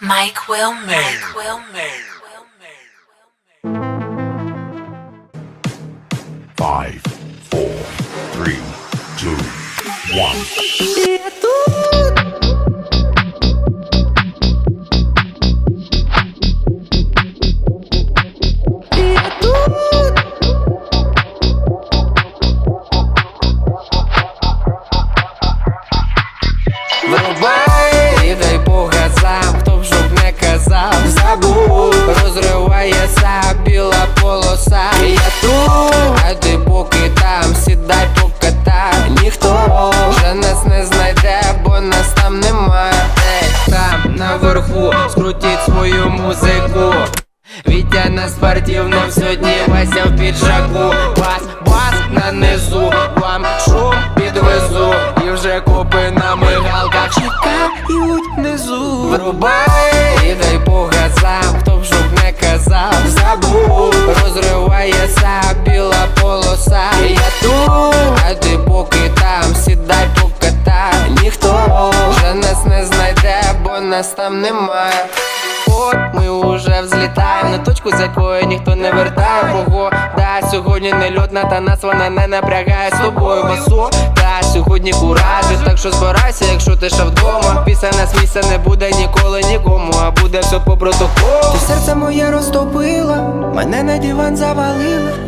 Mike will Mike Wilmer. Five, four, three, two, one. Little bro. Нас там немає. Ей, там наверху, скрутіть свою музику. Вітя на спортивному сьогодні Вася в піджаку Бас, бас на низу, вам шум підвезу І вже купи на мигалках чекають внизу Врубай, нас там немає. От ми уже взлітаємо на точку, з якої ніхто не вертає. Погода сьогодні не льотна, та нас вона не напрягає з тобою. Басо Та сьогодні куражі, так що збирайся, якщо ти ще вдома. Після нас місця не буде ніколи нікому, а буде все по протоколу. Ти серце моє розтопила, мене на диван завалила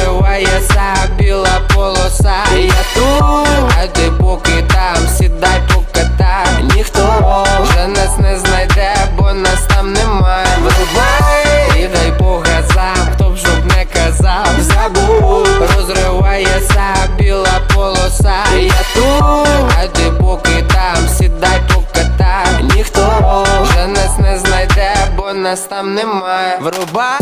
розривається біла полоса. Я тут, а ти поки там, сідай покатай, ніхто вже нас не знайде, бо нас там немає. Врубай.